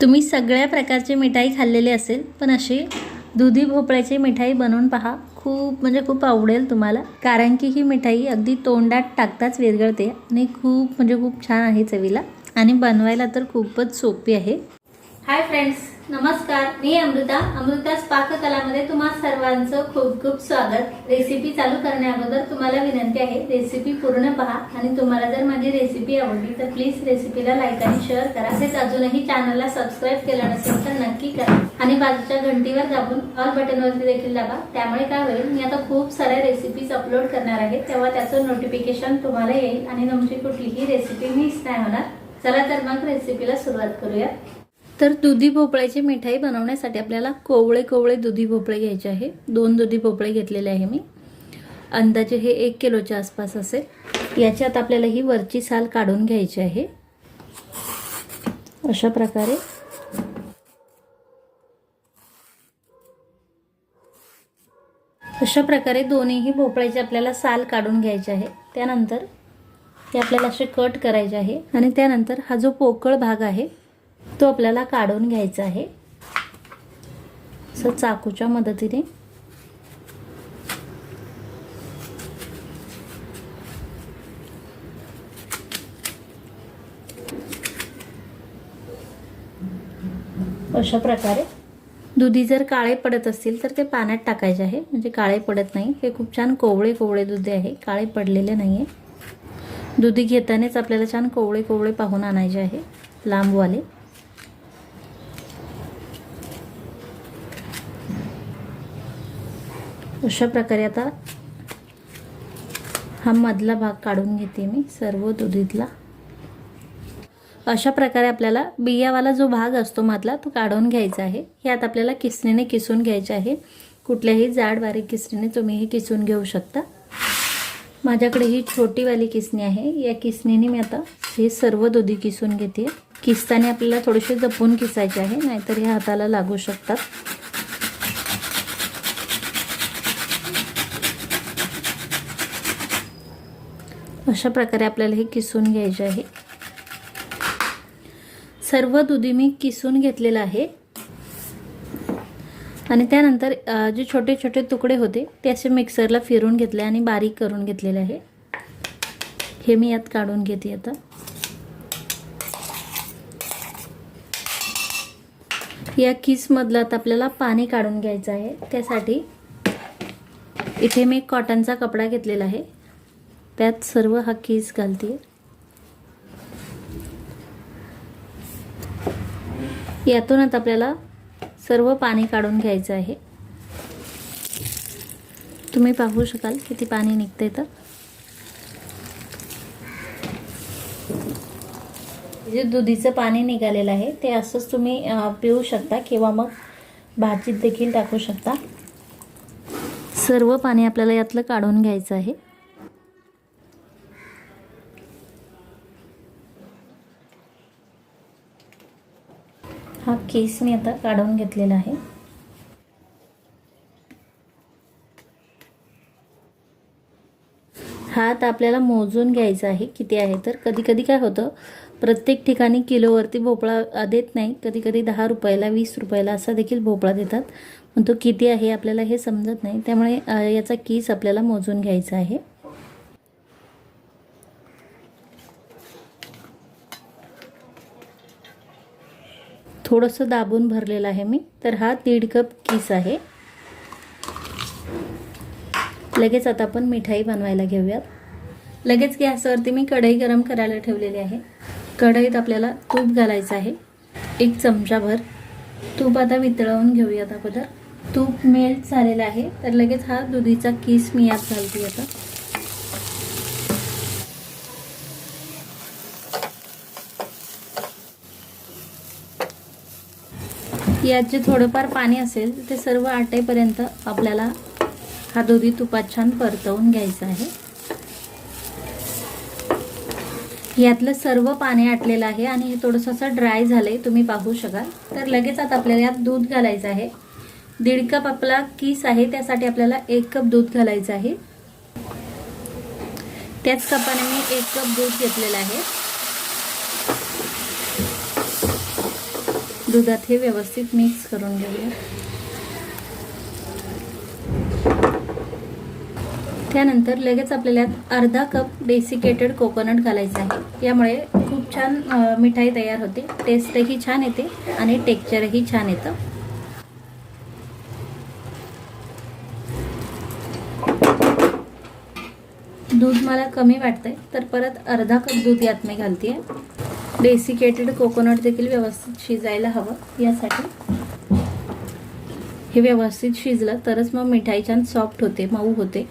तुम्ही सगळ्या प्रकारची मिठाई खाल्लेली असेल पण अशी दुधी भोपळ्याची मिठाई बनवून पहा. खूप म्हणजे खूप आवडेल तुम्हाला. कारण की ही मिठाई अगदी तोंडात टाकताच विरघळते आणि खूप म्हणजे खूप छान आहे चवीला. आणि बनवायला तर खूपच सोपी आहे. हाय फ्रेंड्स नमस्कार. मी अमृता. अमृता पाककलामध्ये तुम्हा सर्वांचं खूप खूप स्वागत. रेसिपी चालू करण्याअगोदर तुम्हाला विनंती आहे रेसिपी पूर्ण पहा आणि तुम्हाला जर माझी रेसिपी आवडली तर प्लीज रेसिपीला लाईक आणि शेअर करा. तसेच अजूनही चॅनलला सबस्क्राईब केलं नसेल तर नक्की करा. आणि बाजूच्या घंटीवर दाबून ऑल बटनवरती देखील दाबा. त्यामुळे काय होईल मी आता खूप साऱ्या रेसिपीज अपलोड करणार आहे. तेव्हा त्याचं नोटिफिकेशन तुम्हाला येईल आणि तुमची कुठलीही रेसिपी मिस नाही होणार. चला तर मग रेसिपीला सुरुवात करूया. तर दुधी भोपळ्याची मिठाई बनवण्यासाठी आपल्याला कोवळे कोवळे दुधी भोपळे घ्यायचे आहे. दोन दुधी भोपळे घेतलेले आहे मी. अंदाजे हे एक किलोच्या आसपास असेल. याच्यात आपल्याला ही वरची साल काढून घ्यायची आहे. अशा प्रकारे. अशा प्रकारे दोन्हीही भोपळ्याची आपल्याला साल काढून घ्यायची आहे. त्यानंतर हे आपल्याला असे कट करायचे आहे. आणि त्यानंतर हा जो पोकळ भाग आहे तो आपल्याला काढून घ्यायचा आहे. असं चाकूच्या मदतीने. अशा प्रकारे. दुधी जर काळे पडत असतील तर ते पाण्यात टाकायचे आहे. म्हणजे काळे पडत नाही. हे खूप छान कोवळे कोवळे दुधी आहे. काळे पडलेले नाही आहे दुधी घेतानाच आपल्याला छान कोवळे कोवळे पाहून आणायचे आहे. लांबवाले. अशा प्रकारे आता हा मधला भाग काढून घेते मी सर्व दुधीतला. अशा प्रकारे आपल्याला बियावाला जो भाग असतो मधला तो काढून घ्यायचा आहे. ह्यात आपल्याला किसणीने किसून घ्यायचे आहे. कुठल्याही जाड बारीक किसणीने तुम्ही हे किसून घेऊ शकता. माझ्याकडे ही छोटीवाली किसणी आहे. या किसणीने मी आता हे सर्व दुधी किसून घेते. किसताना आपल्याला थोडेसे जपून किसायचे आहे नाहीतर हे हाताला लागू शकतात. अशा प्रकारे आपल्याला हे किसून घ्यायचे आहे. सर्व दुधी मी किसून घेतलेलं आहे. आणि त्यानंतर जे छोटे छोटे तुकडे होते ते असे मिक्सरला फिरून घेतले आणि बारीक करून घेतलेले आहे. हे मी यात काढून घेते आता. या किसमधलं आता आपल्याला पाणी काढून घ्यायचं आहे. त्यासाठी इथे मी कॉटनचा कपडा घेतलेला आहे. त्यात सर्व हा केस घालते. यातून आता आपल्याला सर्व पाणी काढून घ्यायचं आहे. तुम्ही पाहू शकाल किती पाणी निघते तर. जे दुधीचं पाणी निघालेलं आहे ते असंच तुम्ही पिऊ शकता किंवा मग भाजीत देखील टाकू शकता. सर्व पाणी आपल्याला यातलं काढून घ्यायचं आहे. हा केस मी आता काढून घेतलेला आहे. हा आता आपल्याला मोजून घ्यायचा आहे किती आहे तर. कधी कधी काय होतं प्रत्येक ठिकाणी किलोवरती भोपळा देत नाही. कधी कधी दहा रुपयाला वीस रुपयाला असा देखील भोपळा देतात. पण तो किती आहे आपल्याला हे समजत नाही. त्यामुळे याचा कीस आपल्याला मोजून घ्यायचा आहे. थोडंसं दाबून भरलेलं आहे मी. तर हा दीड कप किस आहे. लगेच आता आपण मिठाई बनवायला घेऊयात. लगेच गॅसवरती मी कढई गरम करायला ठेवलेली आहे. कढईत आपल्याला तूप घालायचं आहे. एक चमचाभर तूप आता वितळवून घेऊयात अगोदर. तूप मेल्ट झालेलं आहे. तर लगेच हा दुधीचा किस मी यात घालते आता. यात जे थोडंफार पाणी असेल ते सर्व आटेपर्यंत आपल्याला हा दुधी तुपात छान परतवून घ्यायचा आहे. यातलं सर्व पाणी आटलेलं आहे आणि हे थोडंसं असं ड्राय झालं आहे तुम्ही पाहू शकाल. तर लगेच आता आपल्याला यात दूध घालायचं आहे. दीड कप आपला किस आहे त्यासाठी आपल्याला एक कप दूध घालायचं आहे. त्याच कपाने मी एक कप दूध घेतलेलं आहे. दुधात हे व्यवस्थित मिक्स करून घेऊया. त्यानंतर लगेच आपल्याला अर्धा कप डेसिकेटेड कोकोनट घालायचं आहे. यामुळे खूप छान मिठाई तयार होते. टेस्टही छान येते आणि टेक्चरही छान येतं. दूध मला कमी वाटतंय तर परत अर्धा कप दूध यात मी घालते डेसिकेटेड कोकोनट देखील व्यवस्थित शिजायला हवं यासाठी. हे व्यवस्थित शिजलं तरच मग मिठाई छान सॉफ्ट होते मऊ होते.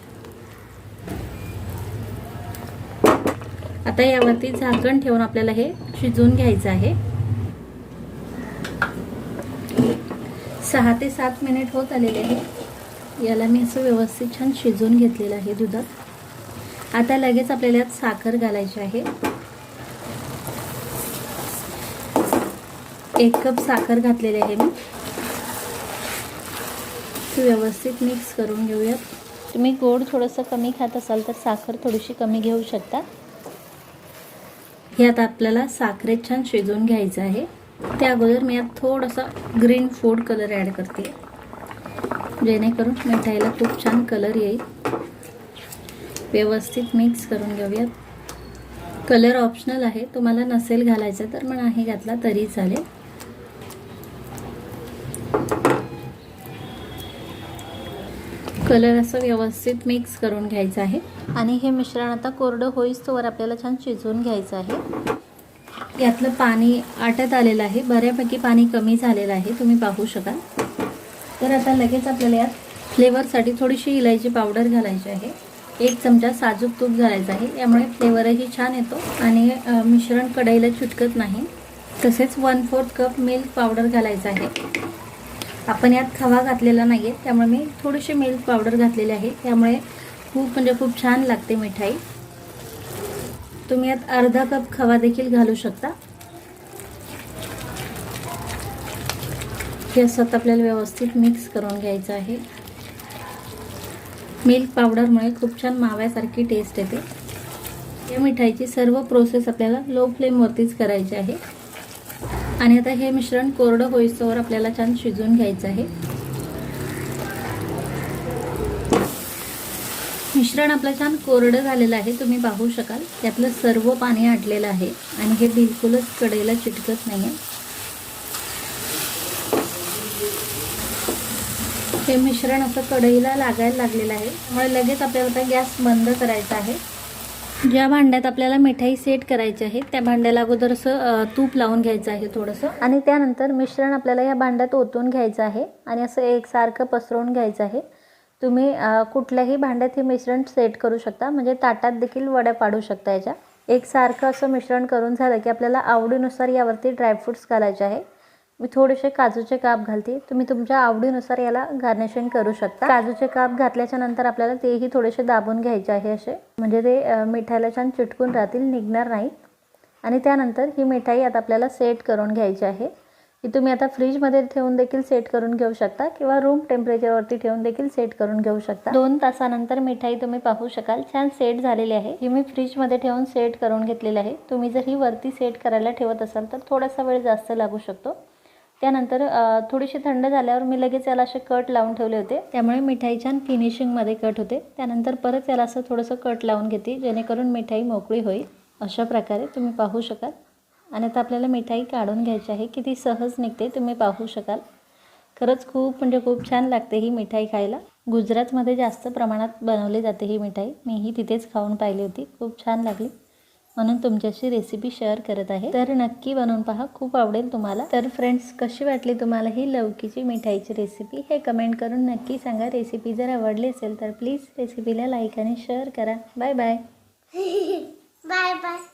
आता यावरती झाकण ठेवून आपल्याला हे शिजवून घ्यायचं आहे. सहा ते सात मिनिट होत आलेले आहे याला मी असं व्यवस्थित छान शिजवून घेतलेलं आहे दुधात. आता लगेच आपल्याला यात साखर घालायची आहे. एक कप साखर घातलेली आहे मी. व्यवस्थित मिक्स करून घेऊयात. तुम्ही गोड थोडंसं कमी खात असाल तर साखर थोडीशी कमी घेऊ शकता. यात आपल्याला साखरेत छान शिजवून घ्यायचं आहे. त्या अगोदर मी यात थोडासा ग्रीन फूड कलर ॲड करते. जेणेकरून मिठाईला खूप छान कलर येईल. व्यवस्थित मिक्स करून घेऊयात. कलर ऑप्शनल आहे. तुम्हाला नसेल घालायचं तर मग नाही घातला तरी चालेल. कलर असं व्यवस्थित मिक्स करून घ्यायचं आहे. आणि हे मिश्रण आता कोरडं होईस तोवर आपल्याला छान शिजवून घ्यायचं आहे. यातलं पाणी आटत आलेलं आहे. बऱ्यापैकी पाणी कमी झालेलं आहे. तुम्ही पाहू शकाल. तर आता लगेच आपल्याला यात फ्लेवरसाठी थोडीशी इलायची पावडर घालायची आहे. एक चमचा साजूक तूप घालायचं आहे. यामुळे फ्लेवरही छान येतो आणि मिश्रण कढईला चिटकत नाही. तसेच one fourth cup milk powder घालायचं आहे. आपण यात खवा घातलेला नाही आहे त्यामुळे मी थोडीशी मिल्क पावडर घातलेली आहे. त्यामुळे खूप म्हणजे खूप छान लागते मिठाई. तुम्ही यात अर्धा कप खवा देखील घालू शकता. हे असत आपल्याला व्यवस्थित मिक्स करून घ्यायचं आहे. मिल्क पावडरमुळे खूप छान माव्यासारखी टेस्ट येते. या मिठाईची सर्व प्रोसेस आपल्याला लो फ्लेमवरतीच करायची आहे. आणि आता हे मिश्रण कोरडं होईस्तोवर आपल्याला छान शिजवून घ्यायचं आहे. मिश्रण आपलं छान कोरडं झालेलं आहे तुम्ही पाहू शकाल. त्यातलं सर्व पाणी आटलेलं आहे आणि हे बिलकुलच कडेला चिटकत नाही आहे हे मिश्रण असं कढईला लागायला लागलेलं आहे. त्यामुळे लगेच आपल्याला आता गॅस बंद करायचा आहे. ज्या भांड्यात आपल्याला मिठाई सेट करायची आहे त्या भांड्याला अगोदर असं तूप लावून घ्यायचं आहे थोडंसं. आणि त्यानंतर मिश्रण आपल्याला या भांड्यात ओतून घ्यायचं आहे आणि असं एकसारखं पसरवून घ्यायचं आहे. तुम्ही कुठल्याही भांड्यात हे मिश्रण सेट करू शकता म्हणजे ताटात देखील वड्या पाडू शकता याच्या. एकसारखं असं मिश्रण करून झालं की आपल्याला आवडीनुसार यावरती ड्रायफ्रुट्स घालायचे आहे. मी थोडेसे काजूचे काप घालते. तुम्ही तुमच्या आवडीनुसार याला गार्निशिंग करू शकता. काजूचे काप घातल्याच्या नंतर आपल्याला तेही थोडेसे दाबून घ्यायचे आहे असे. म्हणजे ते मिठाईला छान चिटकून राहतील निघणार नाही आणि त्यानंतर ही मिठाई आता आपल्याला सेट करून घ्यायची आहे. ही तुम्ही आता फ्रीजमध्ये ठेवून देखील सेट करून घेऊ शकता किंवा रूम टेम्परेचरवरती ठेवून देखील सेट करून घेऊ शकता. दोन तासानंतर मिठाई तुम्ही पाहू शकाल. छान सेट झालेली आहे. ही मी फ्रीजमध्ये ठेवून सेट करून घेतलेली आहे. तुम्ही जर ही वरती सेट करायला ठेवत असाल तर थोडासा वेळ जास्त लागू शकतो. त्यानंतर थोडीशी थंड झाल्यावर मी लगेच याला असे कट लावून ठेवले होते. त्यामुळे मिठाई छान फिनिशिंगमध्ये कट होते. त्यानंतर परत याला असं थोडंसं कट लावून घेते जेणेकरून मिठाई मोकळी होईल. अशा प्रकारे तुम्ही पाहू शकाल. आणि आता आपल्याला मिठाई काढून घ्यायची आहे. किती सहज निघते तुम्ही पाहू शकाल. खरंच खूप म्हणजे खूप छान लागते ही मिठाई खायला. गुजरातमध्ये जास्त प्रमाणात बनवली जाते ही मिठाई. मीही तिथेच खाऊन पाहिली होती. खूप छान लागली. म्हणून तुमच्याशी रेसिपी शेअर करत आहे. तर नक्की बनवून पहा खूप आवडेल तुम्हाला. तर फ्रेंड्स कशी वाटली तुम्हाला ही लवकीची मिठाईची रेसिपी हे कमेंट करून नक्की सांगा. रेसिपी जर आवडली असेल तर प्लीज रेसिपीला लाईक आणि शेअर करा. Bye bye bye bye